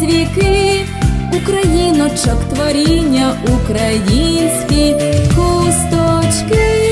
крізь віки, Україночок творіння, українські хусточки.